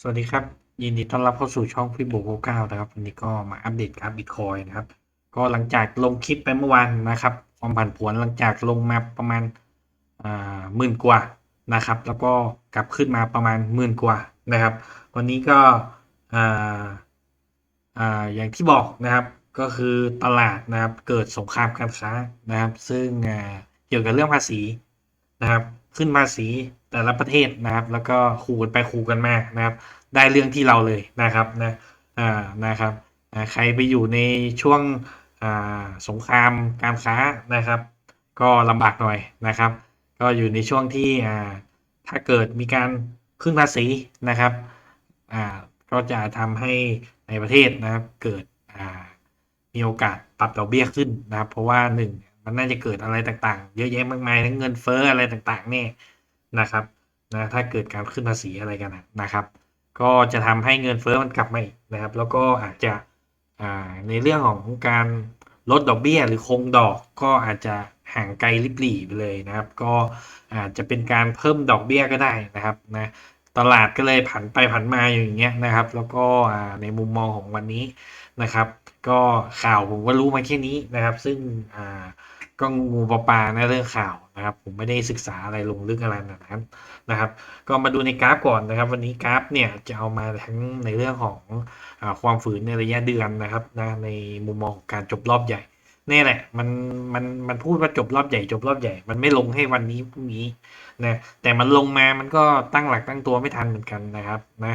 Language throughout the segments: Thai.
สวัสดีครับ ยินดีต้อนรับเข้าสู่ช่องพี่โบโกเก้านะครับ วันนี้ก็มาอัปเดตกราฟบิตคอยนะครับ ก็หลังจากลงคลิปไปเมื่อวานนะครับ ความผันผวนหลังจากลงมาประมาณอ่าหมื่นกว่านะครับ แล้วก็กลับขึ้นมาประมาณหมื่นกว่านะครับ วันนี้ก็อ่าอ่าอย่างที่บอกนะครับ ก็คือตลาดนะครับเกิดสงครามการค้านะครับ ซึ่งอ่าเกี่ยวกับเรื่องภาษีนะครับ ขึ้นภาษี แต่ละประเทศนะครับ แล้วก็ขู่กันไปขู่กันมานะครับ ได้เรื่องที่เราเลยนะครับนะอ่านะครับใครไปอยู่ในช่วงอ่าสงครามการค้านะครับ ก็ลำบากหน่อยนะครับ ก็อยู่ในช่วงที่อ่าถ้าเกิดมีการขึ้นภาษีนะครับอ่าก็จะทำให้ในประเทศนะครับเกิดอ่ามีโอกาสปรับดอกเบี้ยขึ้นนะครับ เพราะว่าหนึ่งมันน่าจะเกิดอะไรต่างๆ เยอะแยะมากมายทั้งเงินเฟ้ออะไรต่างๆเนี่ย นะครับนะถ้าเกิดการขึ้นภาษีอะไรกันนะครับ ก็จะทำให้เงินเฟ้อมันกลับมาอีกนะครับ แล้วก็อาจจะอ่าในเรื่องของการลดดอกเบี้ยหรือคงดอกก็อาจจะห่างไกลลิบหลี่ไปเลยนะครับ ก็อาจจะเป็นการเพิ่มดอกเบี้ยก็ได้นะครับนะตลาดก็เลยผันไปผันมาอยู่อย่างเงี้ยนะครับ แล้วก็อ่าในมุมมองของวันนี้นะครับ ก็ข่าวผมก็รู้มาแค่นี้นะครับ ซึ่งอ่า ก็งูปลาปลานะเรื่องข่าวนะครับ ผมไม่ได้ศึกษาอะไรลงลึกอะไรแบบนั้นะครับ ก็มาดูในกราฟก่อนนะครับ วันนี้กราฟเนี่ยจะเอามาทั้งในเรื่องของอความฝืนในระยะเดือนนะครับนะในมุมมองของการจบรอบใหญ่นี่แหละมันมันมันพูดว่าจบรอบใหญ่จบรอบใหญ่ มันไม่ลงให้วันนี้พรุ่งนี้นะแต่มันลงมามันก็ตั้งหลักตั้งตัวไม่ทันเหมือนกันนะครับนะ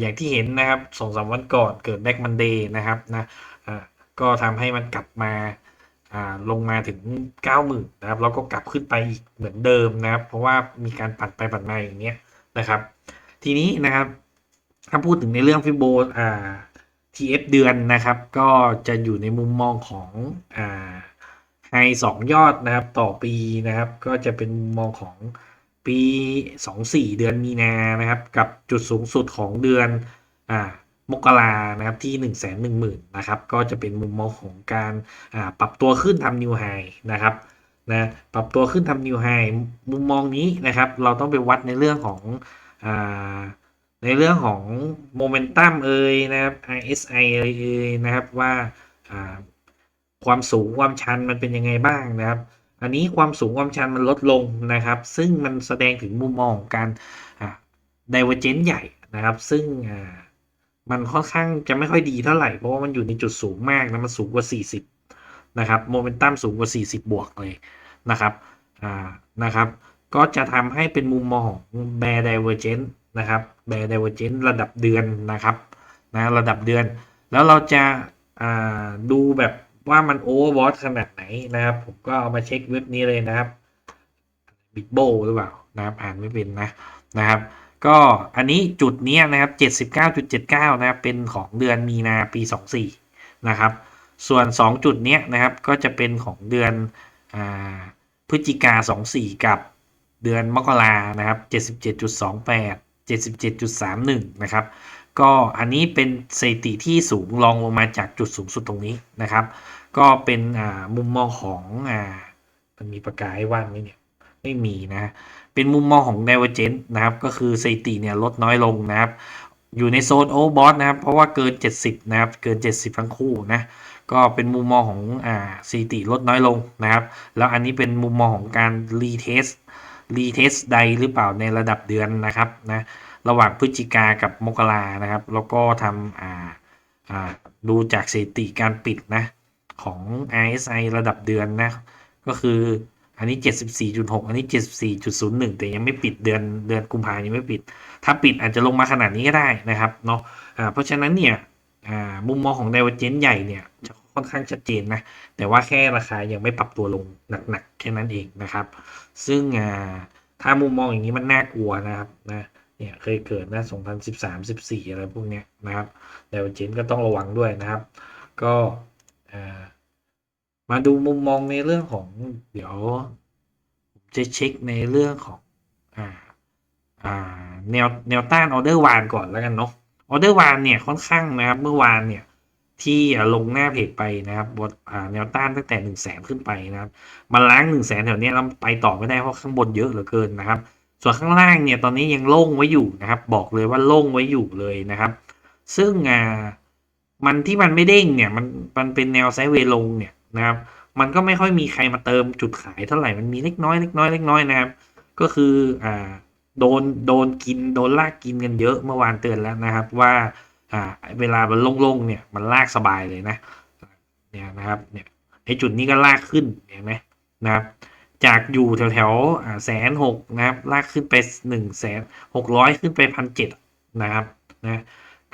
อย่างที่เห็นนะครับสองสามวันก่อนเกิดแบ็กมันเดย์นะครับนะก็ทำให้มันกลับมา ลงมาถึง 90,000นะครับแล้วก็กลับขึ้นไปอีกเหมือนเดิมนะครับ เพราะว่ามีการปั่นไปปั่นมาอย่างเงี้ยนะครับ ทีนี้นะครับ ถ้าพูดถึงในเรื่องฟิโบอ่า TF เดือนนะครับ ก็จะอยู่ในมุมมองของอ่าไฮสองยอดนะครับต่อปีนะครับ ก็จะเป็นมุมมองของปี 24 เดือนมีนานะครับ กับจุดสูงสุดของเดือนอ่า มกรานะครับที่1 1 0 0 0 0นะครับก็จะเป็นมุมมองของการปรับตัวขึ้นทำนิวไฮนะครับนะปรับตัวขึ้นทำนิวไฮมุมมองนี้นะครับ เราต้องไปวัดในเรื่องของอในเรื่องของโมเมนตัมเอ่ยนะครับ RSI เอ่ยนะครับว่าความสูงความชันมันเป็นยังไงบ้างนะครับ อันนี้ความสูงความชันมันลดลงนะครับ ซึ่งมันแสดงถึงมุมมองการไดเวอร์เจนใหญ่นะครับ ซึ่ง มันค่อนข้างจะไม่ค่อยดีเท่าไหร่ เพราะว่ามันอยู่ในจุดสูงมากนะมันสูงกว่า 40 นะครับโมเมนตัมสูงกว่า 40 บวกเลยนะครับอ่านะครับ ก็จะทำให้เป็นมุมมองของ bear divergence นะครับ bear divergence ระดับเดือนนะครับนะระดับเดือน แล้วเราจะดูแบบว่ามัน overbought ขนาดไหนนะครับ ผมก็เอามาเช็คเว็บนี้เลยนะครับ big b o หรือเปล่านะครับอ่านไม่เป็นนะนะครับ ก็อันนี้จุดนี้นะครับ 79.79 นะครับ เป็นของเดือนมีนาปี 24 นะครับ ส่วน 2 จุดนี้นะครับ ก็จะเป็นของเดือนอพฤศจิกา 24 กับเดือนมกรานะครับ 77.28 77.31 นะครับ ก็อันนี้เป็นสถิติที่สูงรองลงมาจากจุดสูงสุดตรงนี้นะครับ ก็เป็นมุมมองของอมันมีประกายว่างไหมเนี่ย ไม่มีนะ เป็นมุมมองของ divergence นะครับ ก็คือสถิติเนี่ยลดน้อยลงนะครับ อยู่ในโซนโอเวอร์บอทนะครับ เพราะว่าเกิน 70 นะครับ เกิน 70 ทั้งคู่นะ ก็เป็นมุมมองของอ่าสถิติลดน้อยลงนะครับ แล้วอันนี้เป็นมุมมองของการรีเทสรีเทสใดหรือเปล่าในระดับเดือนนะครับนะ ระหว่างพฤศจิกากับมกรานะครับ แล้วก็ทำอ่าอ่าดูจากสถิติการปิดนะของ RSI ระดับเดือนนะ ก็คือ อันนี้ 74.6 อันนี้ 74.01 แต่ยังไม่ปิดเดือนเดือนกุมภาพันธ์ยังไม่ปิด ถ้าปิดอาจจะลงมาขนาดนี้ก็ได้นะครับเนาะะเพราะฉะนั้นเนี่ยมุมมองของ d i v e r g e n c ใหญ่เนี่ยจะค่อนข้างชัดเจนนะ แต่ว่าแค่ราคายังไม่ปรับตัวลงหนักๆแค่นั้นเองนะครับ ซึ่งถ้ามุมมองอย่างนี้มันน่ากลัวนะครับนะเนี่ยเคยเกิดนะ2013 14 อะไรพวกเนี้ยนะครับแต่เจนก็ต้องระวังด้วยนะครับ ก็ มาดูมุมมองในเรื่องของเดี๋ยวจะเช็คในเรื่องของอ่าอ่าแนวแนวต้านออเดอร์วานก่อนแล้วกันเนาะออเดอร์วานเนี่ยค่อนข้างนะครับเมื่อวานเนี่ยที่ลงหน้าเพจไปนะครับบนแนวต้านตั้งแต่1นึ่งแสนขึ้นไปนะครับมันล้าง1นึ่งแสนแถวนี้แล้วไปต่อไม่ได้เพราะข้างบนเยอะเหลือเกินนะครับ ส่วนข้างล่างเนี่ยตอนนี้ยังโล่งไว้อยู่นะครับ บอกเลยว่าโล่งไว้อยู่เลยนะครับ ซึ่งอ่ามันที่มันไม่เด้งเนี่ยมันมันเป็นแนวไซด์เวย์ลงเนี่ย นะครับ มันก็ไม่ค่อยมีใครมาเติมจุดขายเท่าไหร่มันมีเล็กน้อยเล็กน้อยเล็กน้อยนะครับ ก็คืออ่าโดนโดนกินโดนลากกินกันเยอะเมื่อวานเตือนแล้วนะครับ ว่าอ่าเวลามันโล่งๆเนี่ยมันลากสบายเลยนะเนี่ยนะครับเนี่ยไอจุดนี้ก็ลากขึ้นเห็นไหมนะครับจากอยู่แถวแถวแสนหกนะครับ ลากขึ้นไปหนึ่งแสนหกร้อยขึ้นไปพันเจ็ดนะครับนะ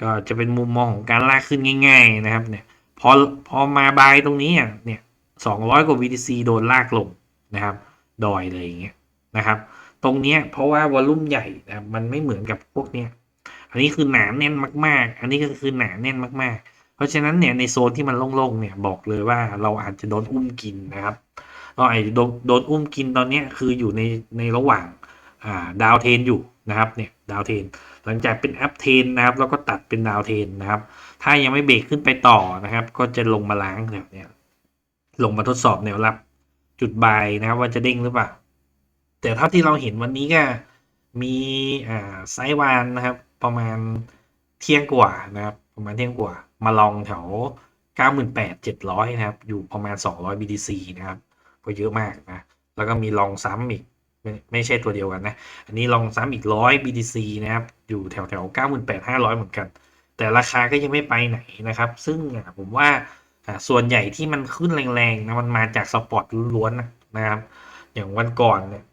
ก็จะเป็นมุมมองของการลากขึ้นง่าย ๆนะครับเนี่ย พอพอมาบายตรงนี้เนี่ยสองร้อยกว่า VTC โดนลากลงนะครับ ดอยเลยอย่างเงี้ยนะครับ ตรงเนี้ยเพราะว่าวอลุ่มใหญ่นะมันไม่เหมือนกับพวกเนี้ยอันนี้คือหนาแน่นมาก ๆ อันนี้ก็คือหนาแน่นมาก ๆ เพราะฉะนั้นเนี่ยในโซนที่มันโล่งๆเนี่ยบอกเลยว่าเราอาจจะโดนอุ้มกินนะครับ เราไอ้โดนโดนอุ้มกินตอนเนี้ยคืออยู่ในในระหว่างอ่าดาวเทนอยู่นะครับเนี่ยดาวเทน หลังจากเป็นอัพเทนนะครับ แล้วก็ตัดเป็นดาวเทนนะครับ ถ้ายังไม่เบรกขึ้นไปต่อนะครับ ก็จะลงมาล้างแถวเนี้ยลงมาทดสอบแนวรับจุดบายนะครับ ว่าจะเด้งหรือเปล่า แต่เท่าที่เราเห็นวันนี้ก็มีอ่าไซด์วานนะครับ ประมาณเที่ยงกว่านะครับ ประมาณเที่ยงกว่า มาลองแถว98,700 นะครับ อยู่ประมาณ 200 BTC นะครับ ก็เยอะมากนะ แล้วก็มีลองซ้ำอีก ไม่ใช่ตัวเดียวกันนะ อันนี้ลองซ้ำอีก100 BTC นะครับ อยู่แถวแถว98,500เหมือนกัน แต่ราคาก็ยังไม่ไปไหนนะครับ ซึ่งผมว่าส่วนใหญ่ที่มันขึ้นแรงๆนะมันมาจากสปอร์ตล้วนๆนะครับ อย่างวันก่อนเนี่ย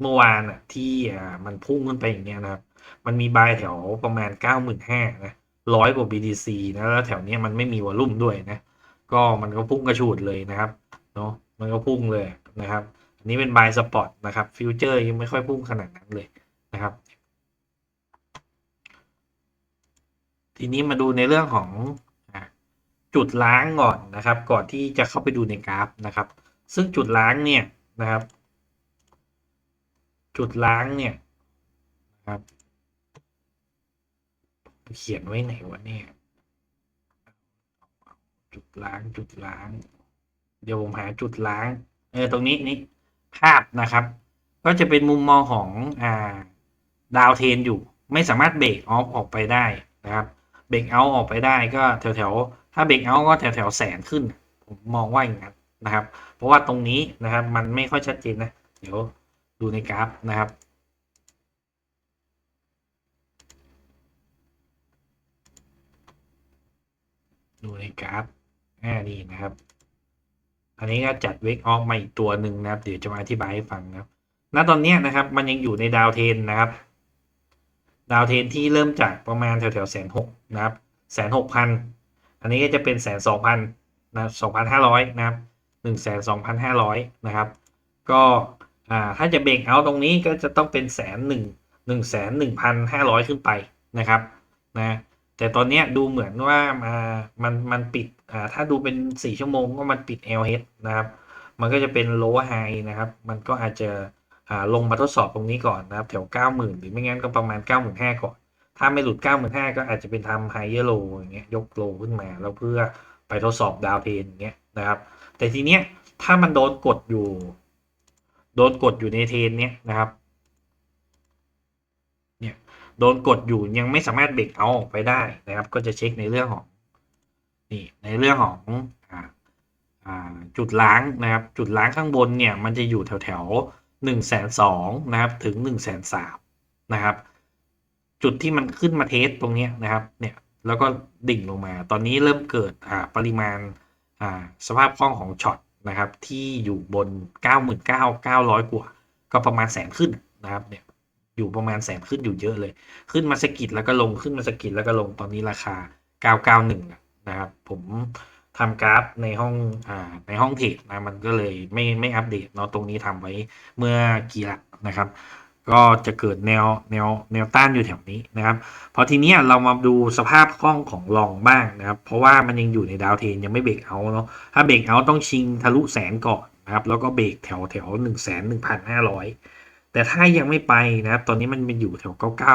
เมื่อวานอะที่อ่ามันพุ่งขึ้นไปอย่างเงี้ยนะครับ มันมีบายแถวประมาณ95,000นะร้อยกว่า BTC นะแล้วแถวเนี้ยมันไม่มีวอลุ่มด้วยนะ ก็มันก็พุ่งกระฉูดเลยนะครับเนาะมันก็พุ่งเลยนะครับ นนี้เป็นบายสปอร์ตนะครับฟิวเจอร์ยังไม่ค่อยพุ่งขนาดนั้นเลยนะครับ ทีนี้มาดูในเรื่องของจุดล้างก่อนนะครับ ก่อนที่จะเข้าไปดูในกราฟนะครับ ซึ่งจุดล้างเนี่ยนะครับ จุดล้างเนี่ยนะครับเขียนไว้ไหนวะเนี่ยจุดล้างจุดล้าง เดี๋ยวผมหาจุดล้าง เออตรงนี้นี่ ภาพนะครับ ก็จะเป็นมุมมองของอ่าดาวเทนอยู่ ไม่สามารถเบรกออฟออกไปได้นะครับเบรกเอาออกไปได้ก็แถวแถวถ้าเบรกเอาก็แถวแถวแสนขึ้น ผมมองว่าอย่างนั้นนะครับ เพราะว่าตรงนี้นะครับมันไม่ค่อยชัดเจนนะเดี๋ยวดูในกราฟนะครับดูในกราฟอ่านี่นะครับ อันนี้ก็จัดเวกออฟมาอีกตัวหนึ่งนะครับ เดี๋ยวจะมาอธิบายให้ฟังนะครับ ณ ตอนนี้นะครับ มันยังอยู่ในดาวเทนนะครับ ดาวเทนที่เริ่มจากประมาณแถวแถวแสนหกนะครับแสนหกพัน อันนี้ก็จะเป็นแสนสองพันนะสองพันห้าร้อยนะครับหนึ่งแสนสองพันห้าร้อยนะครับ ก็อ่าถ้าจะเบรกเอาตรงนี้ก็จะต้องเป็นแสนหนึ่งหนึ่งแสนหนึ่งพันห้าร้อยขึ้นไปนะครับ นะ แต่ตอนนี้ดูเหมือนว่ามามันมันปิดอ่าถ้าดูเป็นสี่ชั่วโมงก็มันปิด LH นะครับ มันก็จะเป็น low high นะครับ มันก็อาจจะอ่าลงมาทดสอบตรงนี้ก่อนนะครับ แถว 90,000 หรือไม่งั้นก็ประมาณ 95,000 ก่อน ถ้าไม่หลุด 95,000 ก็อาจจะเป็นทำ higher low อย่างเงี้ยยก low ขึ้นมา แล้วเพื่อไปทดสอบดาวเทนอย่างเงี้ยนะครับ แต่ทีเนี้ยถ้ามันโดนกดอยู่ โดนกดอยู่ในเทนเนี้ยนะครับ โดนกดอยู่ยังไม่สามารถเบรกเอาออกไปได้นะครับ ก็จะเช็คในเรื่องของนี่ในเรื่องของจุดล้างนะครับ จุดล้างข้างบนเนี่ยมันจะอยู่แถวแถวหนึ่งแสนสองนะครับถึงหนึ่งแสนสามนะครับ จุดที่มันขึ้นมาเทสตรงนี้นะครับเนี่ยแล้วก็ดิ่งลงมา ตอนนี้เริ่มเกิดปริมาณสภาพคล่องของช็อตนะครับที่อยู่บน 99,900 กว่า ก็ประมาณแสนขึ้นนะครับเนี่ย อยู่ประมาณแสนขึ้นอยู่เยอะเลย ขึ้นมาสกิดแล้วก็ลงขึ้นมาสกิดแล้วก็ลงตอนนี้ราคา 991 นะครับ ผมทำกราฟในห้องอ่าในห้องเทรดนะมันก็เลยไม่ไม่อัปเดตเนาะตรงนี้ทำไว้เมื่อกี่ละนะครับ ก็จะเกิดแนวแนวแนวต้านอยู่แถวนี้นะครับ พอทีนี้เรามาดูสภาพคล่องของลองบ้างนะครับ เพราะว่ามันยังอยู่ในดาวเทนยังไม่เบรกเอาเนาะถ้าเบรกเอาต้องชิงทะลุแสนก่อนนะครับ แล้วก็เบรกแถวแถวหนึ่งแสนหนึ่งพันห้าร้อย แต่ถ้ายังไม่ไปนะครับ ตอนนี้มันเป็นอยู่แถวเก้าเก้า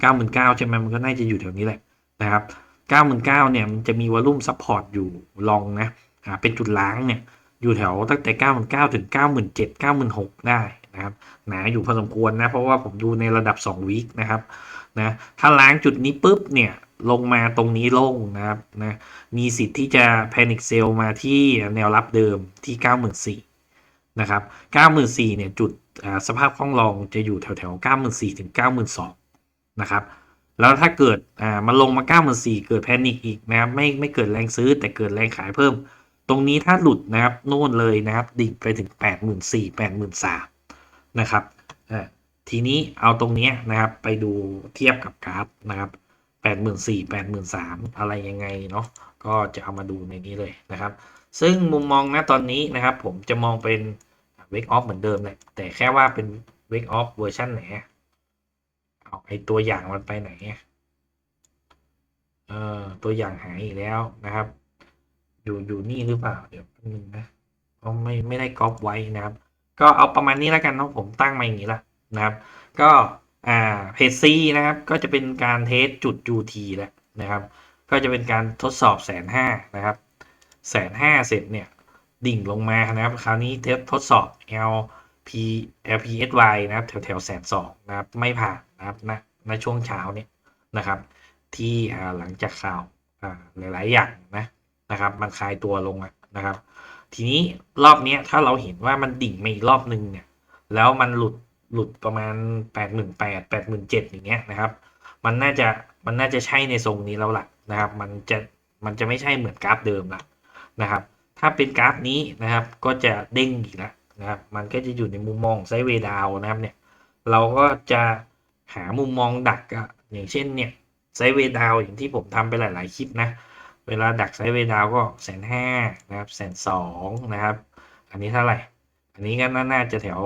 เก้าหมื่นเก้าใช่ไหมมันก็น่าจะอยู่แถวนี้แหละนะครับเก้าหมื่นเก้าเนี่ยมันจะมีวอลุ่มซัพพอร์ตอยู่ลองนะอ่าเป็นจุดล้างเนี่ยอยู่แถวตั้งแต่เก้าหมื่นเก้าถึงเก้าหมื่นเจ็ดเก้าหมื่นหกได้นะครับหนาอยู่พอสมควรนะ เพราะว่าผมดูในระดับ2วิคนะครับนะถ้าล้างจุดนี้ปุ๊บเนี่ยลงมาตรงนี้ลงนะครับนะมีสิทธิ์ที่จะ panic sell มาที่แนวรับเดิมที่ 9 4 0 0นะครับ9 4 0 0เนี่ยจุด สภาพคล่องรองจะอยู่แถวแถวๆ94,000ถึง92,000นะครับ แล้วถ้าเกิดอ่ามันลงมา94,000เกิดแพนิคอีกนะครับไม่ไม่เกิดแรงซื้อแต่เกิดแรงขายเพิ่ม ตรงนี้ถ้าหลุดนะครับโน่นเลยนะครับ ดิ่งไปถึง84,000 83,000นะครับทีนี้เอาตรงนี้นะครับไปดูเทียบกับกราฟนะครับ84,000 83,000อะไรยังไงเนาะก็จะเอามาดูในนี้เลยนะครับ ซึ่งมุมมองนะตอนนี้นะครับ ผมจะมองเป็น wake off เหมือนเดิมแหละแต่แค่ว่าเป็น wake off เวอร์ชันไหนเอาไอตัวอย่างมันไปไหนเออตัวอย่างหายอีกแล้วนะครับ อยู่อยู่นี่หรือเปล่าเดี๋ยวนึงนะเพราะไม่ไม่ได้ก๊อปไว้นะครับ ก็เอาประมาณนี้แล้วกันเนาะผมตั้งมาอย่างนี้ละนะครับ ก็อ่าเพจซีนะครับ ก็จะเป็นการเทสจุด UT แล้วนะครับ ก็จะเป็นการทดสอบแสนห้านะครับแสนห้าเสร็จเนี่ย ดิ่งลงมานะครับ คราวนี้เทสทดสอบ LP LPSY นะครับ แถวแถวแสนสองนะครับ ไม่ผ่านนะครับณณช่วงเช้าเนี่ยนะครับ ที่หลังจากข่าวหลาย ๆ อย่างนะนะครับ มันคลายตัวลงนะครับ ทีนี้รอบนี้ถ้าเราเห็นว่ามันดิ่งมาอีกรอบนึงเนี่ย แล้วมันหลุดหลุดประมาณแปดหมื่นแปดแปดหมื่นเจ็ดอย่างเงี้ยนะครับ มันน่าจะมันน่าจะใช่ในทรงนี้แล้วล่ะนะครับ มันจะมันจะไม่ใช่เหมือนกราฟเดิมละนะครับ ถ้าเป็นกราฟนี้นะครับ ก็จะเด้งอีกแล้วนะครับ มันก็จะอยู่ในมุมมองไซเวดาวนะครับเนี่ย เราก็จะหามุมมองดักอะอย่างเช่นเนี่ยไซเวดาวอย่างที่ผมทำไปหลาย ๆ คลิปนะ เวลาดักไซเวดาวก็แสนห้านะครับแสนสองนะครับ อันนี้เท่าไหร่ อันนี้ก็น่าจะแถว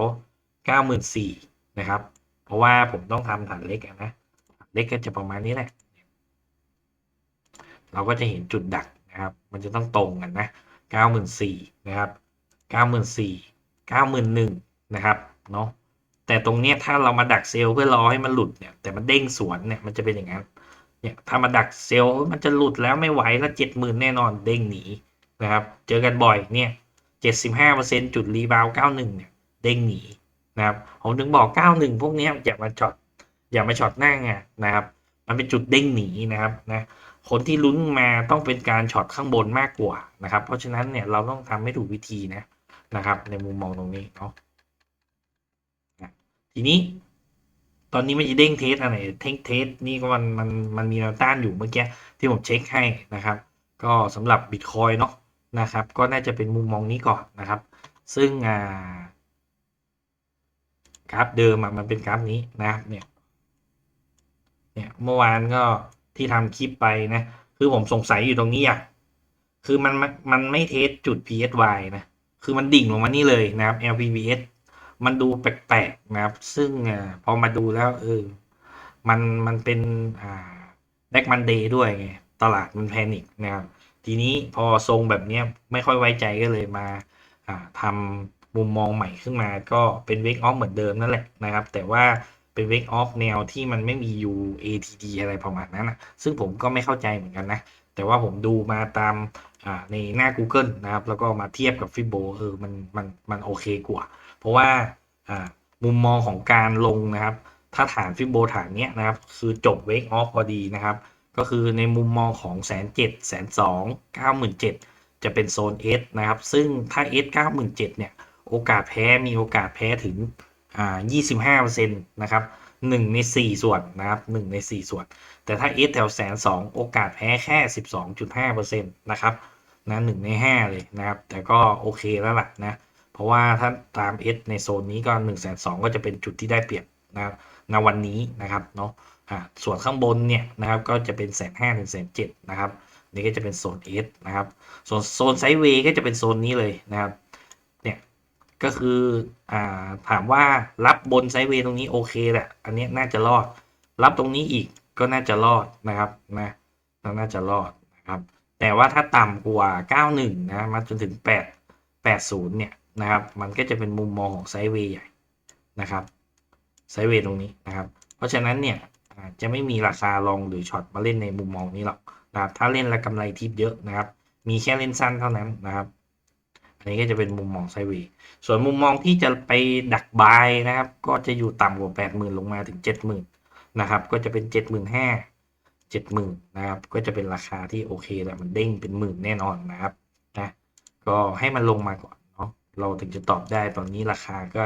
เก้าหมื่นสี่นะครับ เพราะว่าผมต้องทำฐานเล็กนะเล็กก็จะประมาณนี้แหละ เราก็จะเห็นจุดดักนะครับ มันจะต้องตรงกันนะ เก้าหมื่นสี่นะครับเก้าหมื่นสี่เก้าหมื่นหนึ่งนะครับเนาะแต่ตรงเนี้ยถ้าเรามาดักเซลล์เพื่อรอให้มันหลุดเนี่ยแต่มันเด้งสวนเนี่ยมันจะเป็นอย่างนั้นเนี่ยถ้ามาดักเซลล์มันจะหลุดแล้วไม่ไหวแล้วเจ็ดหมื่นแน่นอนเด้งหนีนะครับเจอกันบ่อยเนี่ยเจ็ดสิบห้าเปอร์เซ็นจุดรีบาวเก้าหนึ่งเนี่ยเด้งหนีนะครับผมถึงบอกเก้าหนึ่งพวกนี้อย่ามาช็อตอย่ามาช็อตหน้างานนะครับ มันเป็นจุดเด้งหนีนะครับนะ คนที่ลุ้นมาต้องเป็นการช็อตข้างบนมากกว่านะครับ เพราะฉะนั้นเนี่ยเราต้องทำให้ถูกวิธีนะนะครับ ในมุมมองตรงนี้เนาะทีนี้ ตอนนี้ไม่ได้เด้งเทสอะไรเทสเทสนี่ก็มันมันมันมีแนวต้านอยู่เมื่อกี้ที่ผมเช็คให้นะครับ ก็สำหรับบิตคอยเนาะนะครับ ก็น่าจะเป็นมุมมองนี้ก่อนนะครับ ซึ่งอ่ากราฟเดิมมันเป็นกราฟนี้นะครับเนี่ยเนี่ยเมื่อวานก็ ที่ทำคลิปไปนะ คือผมสงสัยอยู่ตรงนี้อะคือมันมันไม่เทสจุด PSY นะ คือมันดิ่งลงมานี่เลยนะครับ LPBS มันดูแปลกๆนะครับ ซึ่งอ่าพอมาดูแล้วเออ มันมันเป็นอ่าแบ็กมันเดย์ด้วยไง ตลาดมันแพนิคนะครับ ทีนี้พอทรงแบบเนี้ยไม่ค่อยไว้ใจก็เลยมาอ่าทำมุมมองใหม่ขึ้นมาก็เป็นเวกออฟเหมือนเดิมนั่นแหละนะครับ แต่ว่า เป็นเวกออฟแนวที่มันไม่มี UATD อะไรประมาณนั้นนะซึ่งผมก็ไม่เข้าใจเหมือนกันนะ แต่ว่าผมดูมาตามในหน้า Google นะครับ แล้วก็มาเทียบกับฟิโบเออมันมันมันโอเคกว่า เพราะว่าอ่ามุมมองของการลงนะครับ ถ้าฐานฟิโบฐานเนี้ยนะครับ คือจบเวกออฟพอดีนะครับ ก็คือในมุมมองของแสนเจ็ดแสนสองเก้าหมื่นเจ็ดจะเป็นโซน S นะครับ ซึ่งถ้า S เก้าหมื่นเจ็ดเนี่ย โอกาสแพ้มีโอกาสแพ้ถึง อ่ายี่สิบห้าเปอร์เซ็นต์นะครับหนึ่งในสี่ส่วนนะครับหนึ่งในสี่ส่วน แต่ถ้า S แถวแสนสองโอกาสแพ้แค่สิบสองจุดห้าเปอร์เซ็นต์นะครับนะหนึ่งในห้าเลยนะครับ แต่ก็โอเคแล้วล่ะนะ เพราะว่าถ้าตาม S ในโซนนี้ก็1นึ่งแสนสองก็จะเป็นจุดที่ได้เปรียบนะครับในวันนี้นะครับเนาะอ่าส่วนข้างบนเนี่ยนะครับก็จะเป็นแสนห้าถึงแสนเจ็ดนะครับนี่ก็จะเป็นโซน S นะครับ ส่วนโซนไซด์เวย์ก็จะเป็นโซนนี้เลยนะครับ ก็คืออ่าถามว่ารับบนไซด์เวย์ตรงนี้โอเคแหละอันนี้น่าจะรอด รับตรงนี้อีกก็น่าจะรอดนะครับนะน่าจะรอดนะครับแต่ว่าถ้าต่ำกว่า 91 นะมาจนถึง 8 80 เนี่ยนะครับ มันก็จะเป็นมุมมองของไซด์เวย์ใหญ่นะครับไซด์เวย์ตรงนี้นะครับ เพราะฉะนั้นเนี่ยจะไม่มีราคาลองหรือช็อตมาเล่นในมุมมองนี้หรอกนะครับถ้าเล่นแล้วกำไรทิปเยอะนะครับ มีแค่เล่นสั้นเท่านั้นนะครับ อันนี้ก็จะเป็นมุมมองไซเวย์ส่วนมุมมองที่จะไปดักบายนะครับ ก็จะอยู่ต่ำกว่าแปดหมื่นลงมาถึงเจ็ดหมื่นนะครับ ก็จะเป็นเจ็ดหมื่นห้าเจ็ดหมื่นนะครับ ก็จะเป็นราคาที่โอเคแหละมันเด้งเป็นหมื่นแน่นอนนะครับนะก็ให้มันลงมาก่อนเนาะเราถึงจะตอบได้ตอนนี้ราคาก็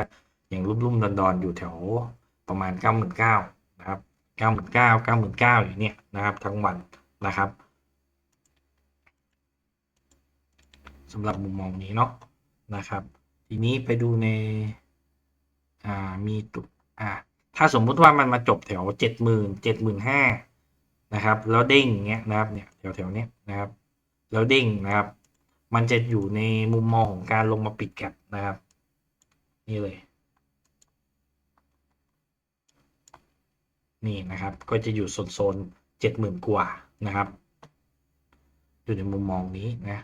อย่างรุ่มๆดอนๆอยู่แถวประมาณเก้าหมื่นเก้านะครับเก้าหมื่นเก้าเก้าหมื่นเก้าอยู่เนี่ยนะครับทั้งวันนะครับ สำหรับมุมมองนี้เนาะนะครับ ทีนี้ไปดูในอ่ามีตุอ่าถ้าสมมุติว่ามันมาจบแถวเจ็ดหมื่นเจ็ดหมื่นห้านะครับ แล้วเด้งเงี้ยนะครับเนี่ยแถวแถวเนี้ยนะครับ แล้วเด้งนะครับ มันจะอยู่ในมุมมองของการลงมาปิดแก็บนะครับ นี่เลย นี่นะครับก็จะอยู่โซนโซนเจ็ดหมื่นกว่านะครับ อยู่ในมุมมองนี้นะ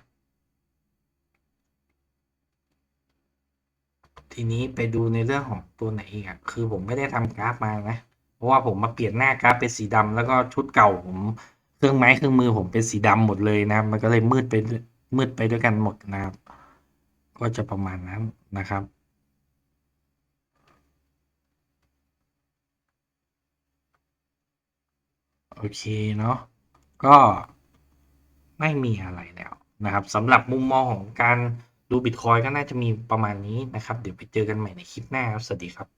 ทีนี้ไปดูในเรื่องของตัวไหนอีกอะคือผมไม่ได้ทำกราฟมานะ เพราะว่าผมมาเปลี่ยนหน้ากราฟเป็นสีดำแล้วก็ชุดเก่าผมเครื่องไม้เครื่องมือผมเป็นสีดำหมดเลยนะ มันก็เลยมืดไปด้วยมืดไปด้วยกันหมดนะครับ ก็จะประมาณนั้นนะครับโอเคเนาะก็ไม่มีอะไรแล้วนะครับสำหรับมุมมองของการ ดูบิตคอยก็น่าจะมีประมาณนี้นะครับ เดี๋ยวไปเจอกันใหม่ในคลิปหน้าครับ สวัสดีครับ